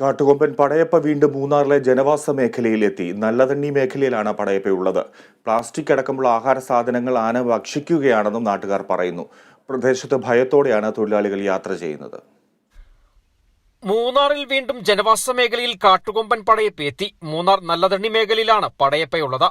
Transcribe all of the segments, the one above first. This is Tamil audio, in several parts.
കാട്ടുകൊമ്പൻ പടയപ്പ വീണ്ടും മൂന്നാറിലെ ജനവാസ മേഖലയിലെത്തി. നല്ലതണ്ണി മേഖലയിലാണ് പടയപ്പയുള്ളത് പ്ലാസ്റ്റിക് അടക്കമുള്ള ആഹാര സാധനങ്ങൾ ആന ഭക്ഷിക്കുകയാണെന്നും നാട്ടുകാർ പറയുന്നു. പ്രദേശത്ത് ഭയത്തോടെയാണ് തൊഴിലാളികൾ യാത്ര ചെയ്യുന്നത്. മൂന്നാറിൽ വീണ്ടും ജനവാസ മേഖലയിൽ കാട്ടുകൊമ്പൻ പടയപ്പ എത്തി. മൂന്നാർ നല്ലതണ്ണി മേഖലയിലാണ് പടയപ്പയുള്ളത്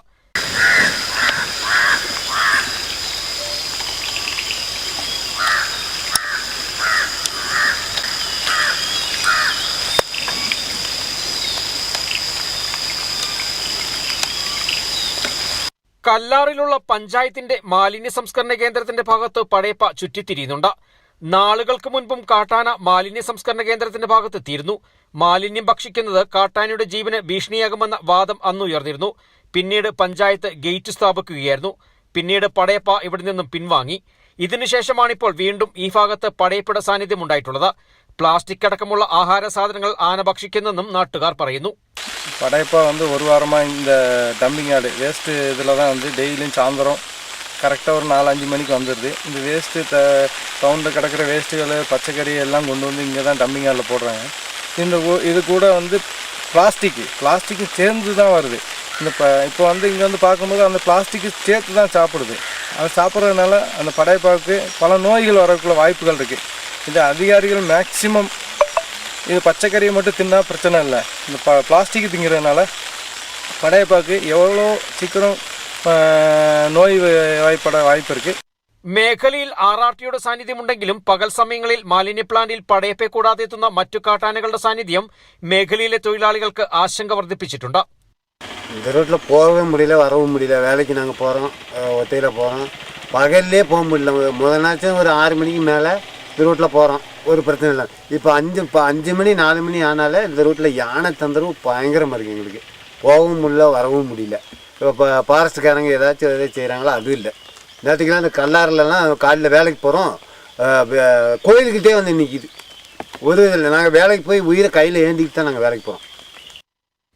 കല്ലാറിലുള്ള പഞ്ചായത്തിന്റെ മാലിന്യ സംസ്കരണ കേന്ദ്രത്തിന്റെ ഭാഗത്ത് പടയപ്പ ചുറ്റിത്തിരിയുന്നുണ്ട്. നാളുകൾക്ക് മുൻപും കാട്ടാന മാലിന്യ സംസ്കരണ കേന്ദ്രത്തിന്റെ ഭാഗത്ത് തീരുന്നു മാലിന്യം ഭക്ഷിക്കുന്നത് കാട്ടാനയുടെ ജീവന് ഭീഷണിയാകുമെന്ന വാദം അന്നുയർന്നിരുന്നു പിന്നീട് പഞ്ചായത്ത് ഗേറ്റ് സ്ഥാപിക്കുകയായിരുന്നു. പിന്നീട് പടയപ്പ ഇവിടെ നിന്നും പിൻവാങ്ങി. ഇതിനുശേഷമാണിപ്പോൾ വീണ്ടും ഈ ഭാഗത്ത് പടയപ്പയുടെ സാന്നിധ്യം ഉണ്ടായിട്ടുള്ളത്. പ്ലാസ്റ്റിക് അടക്കമുള്ള ആഹാര സാധനങ്ങൾ ആന ഭക്ഷിക്കുന്നെന്നും നാട്ടുകാർ പറയുന്നു. படைப்பா வந்து ஒரு வாரமாக இந்த டம்பிங் ஆடு வேஸ்ட்டு இதில் தான் வந்து டெய்லியும் சாயந்தரம் கரெக்டாக ஒரு நாலு அஞ்சு மணிக்கு வந்துடுது இந்த வேஸ்ட்டு த டவுனில் கிடக்கிற வேஸ்ட்டுகள் பச்சைக்கறி எல்லாம் கொண்டு வந்து இங்கே தான் டம்பிங் ஆடில் போடுறாங்க. இந்த ஊ- இது கூட வந்து பிளாஸ்டிக்கு பிளாஸ்டிக்கு சேர்ந்து தான் வருது. இந்த ப இப்போ வந்து இங்கே வந்து பார்க்கும்போது அந்த பிளாஸ்டிக்கு சேர்த்து தான் சாப்பிடுது. அது சாப்பிட்றதுனால அந்த படைப்பாவுக்கு பல நோய்கள் வரக்குள்ள வாய்ப்புகள் இருக்குது இது அதிகாரிகள் மேக்சிமம் இது பச்சைக்கறியை மட்டும் தின்னா பிரச்சனை இல்லை இந்த ப பிளாஸ்டிக் திங்கிறதுனால படையப்பாக்கு எவ்வளோ சீக்கிரம் ஆ, நோய் வ- வாய்ப்பட வாய்ப்பு இருக்குது മേഖലയിൽ ആർ ആർ ടിയുടെ സാന്നിധ്യമുണ്ടെങ്കിലും പകൽ സമയങ്ങളിൽ മാലിന്യ പ്ലാന്റിൽ പടയപ്പെ കൂടാതെ എത്തുന്ന മറ്റു കാട്ടാനകളുടെ സാന്നിധ്യം മേഖലയിലെ തൊഴിലാളികൾക്ക് ആശങ്ക വർദ്ധിപ്പിച്ചിട്ടുണ്ട് இந்த ரோட்டில் போகவே முடியல வரவும் முடியல வேலைக்கு நாங்கள் போகிறோம் ஒத்தையில் போகிறோம் பகல்லே போக முடியல மு- முதல் நாச்சும் ஒரு ஆறு மணிக்கு மேலே இந்த ரோட்டில் போகிறோம் ஒரு பிரச்சனை இல்லை இப்போ அஞ்சு இப்போ அஞ்சு மணி நாலு மணி ஆனாலே இந்த ரோட்டில் யானை தொந்தரவு பயங்கரமாக இருக்குது எங்களுக்கு போகவும் முடியல வரவும் முடியல இப்போ ஃபாரஸ்ட்டுக்காரங்க ஏதாச்சும் எதாவது செய்கிறாங்களோ அதுவும் இல்லை நேற்றுக்கெல்லாம் இந்த கல்லாறுலலாம் காலையில் வேலைக்கு போகிறோம் கோயிலுக்கிட்டே வந்து நிற்கிது ஒரு இல்லை நாங்கள் வேலைக்கு போய் உயிரை கையில் ஏந்திக்கிட்டு தான் நாங்கள் வேலைக்கு போகிறோம்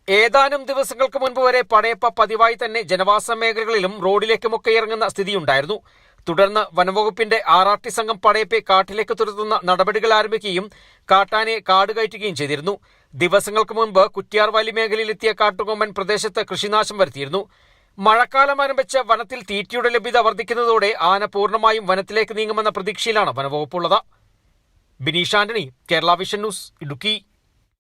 ഏതാനും ദിവസങ്ങൾക്ക് മുൻപ് വരെ പടയപ്പ പതിവായി തന്നെ ജനവാസ മേഖലകളിലും റോഡിലേക്കുമൊക്കെ ഇറങ്ങുന്ന സ്ഥിതിയുണ്ടായിരുന്നു തുടർന്ന് വനംവകുപ്പിന്റെ ആർ ആർ ടി സംഘം പടയപ്പെ കാട്ടിലേക്ക് തുരത്തുന്ന നടപടികൾ ആരംഭിക്കുകയും കാട്ടാനെ കാട് കയറ്റുകയും ചെയ്തിരുന്നു. ദിവസങ്ങൾക്ക് മുൻപ് കുറ്റിയാർവാലി മേഖലയിലെത്തിയ കാട്ടുകൊമ്പൻ പ്രദേശത്ത് കൃഷിനാശം വരുത്തിയിരുന്നു. മഴക്കാലം ആരംഭിച്ച വനത്തിൽ തീറ്റയുടെ ലഭ്യത വർദ്ധിക്കുന്നതോടെ ആന പൂർണമായും വനത്തിലേക്ക് നീങ്ങുമെന്ന പ്രതീക്ഷയിലാണ് വനംവകുപ്പുള്ളത് ബിനീഷ് ആന്റണി കേരള വിഷൻ ന്യൂസ് ഇടുക്കി.